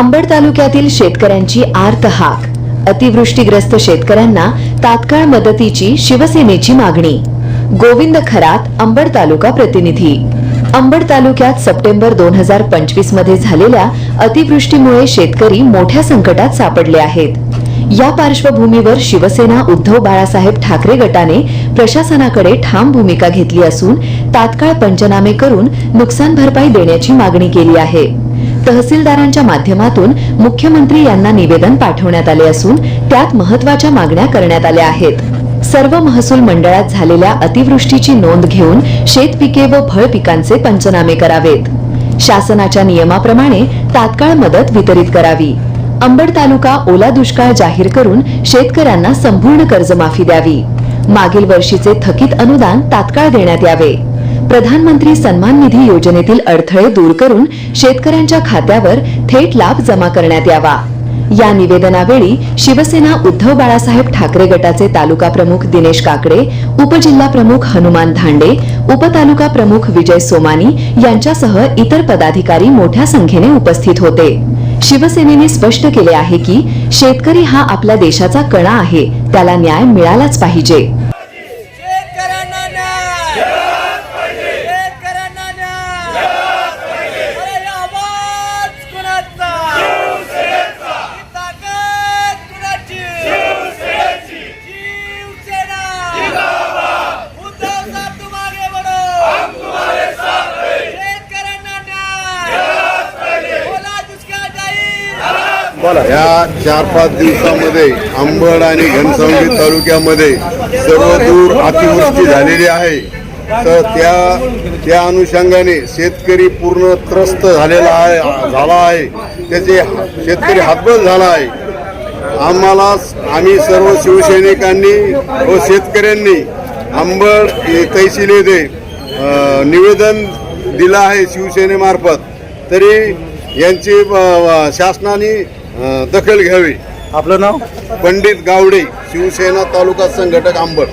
अंबड तालुक्यातील शेतकऱ्यांची आर्त हाक. अतिवृष्टीग्रस्त शेतकऱ्यांना तात्काळ मदतीची शिवसेनेची मागणी. गोविंद खरात अंबड तालुका प्रतिनिधी. अंबड तालुक्यात सप्टेंबर दोन हजार पंचवीसमध्ये झालेल्या अतिवृष्टीमुळे शेतकरी मोठ्या संकटात सापडले आहेत. या पार्श्वभूमीवर शिवसेना उद्धव बाळासाहेब ठाकरे गटाने प्रशासनाकडे ठाम भूमिका घेतली असून तात्काळ पंचनामे करून नुकसान भरपाई देण्याची मागणी केली आहे. तहसीलदारांच्या माध्यमातून मुख्यमंत्री यांना निवेदन पाठवण्यात आले असून त्यात महत्त्वाच्या मागण्या करण्यात आल्या आहेत. सर्व महसूल मंडळात झालेल्या अतिवृष्टीची नोंद घेऊन शेतपिके व फळ पिकांचे पंचनामे करावेत. शासनाच्या नियमाप्रमाणे तात्काळ मदत वितरित करावी. अंबड तालुका ओला दुष्काळ जाहीर करून शेतकऱ्यांना संपूर्ण कर्जमाफी द्यावी. मागील वर्षीचे थकीत अनुदान तात्काळ देण्यात यावे. प्रधानमंत्री सन्मान निधी योजनेतील अडथळे दूर करून शेतकऱ्यांच्या खात्यावर थेट लाभ जमा करण्यात यावा. या निवेदनावेळी शिवसेना उद्धव बाळासाहेब ठाकरे गटाचे तालुका प्रमुख दिनेश काकडे उपजिल्हा प्रमुख हनुमान धांडे उपतालुका प्रमुख विजय सोमानी यांच्यासह इतर पदाधिकारी मोठ्या संख्येने उपस्थित होते. शिवसेनेने स्पष्ट केले आहे की शेतकरी हा आपल्या देशाचा कणा आहे त्याला न्याय मिळालाच पाहिजे शेतकऱ्यांना न्याय शेतकऱ्यांना न्याय अरे आवाज कुणाचा ही ताकद कुणाची शिवसेना उद्धव साहेब तुम आगे बढ़ो शेतकऱ्यांना न्याय ओला दुष्काळ जाईल या चार पाच दिवसामध्ये अंबड आणि घनसावंगी तालुक्यामध्ये सर्व दूर अतिवृष्टी झालेली आहे. तर त्या त्या अनुषंगाने शेतकरी पूर्ण त्रस्त झालेला आहे झाला आहे. त्याचे शेतकरी हातबल झाला आहे. आम्हाला आम्ही सर्व शिवसैनिकांनी व शेतकऱ्यांनी अंबड तहसील येथे निवेदन दिलं आहे शिवसेनेमार्फत. तरी यांची शासनाने दखल घ्यावी. आपलं नाव? पंडित गावडे शिवसेना तालुका संघटक अंबड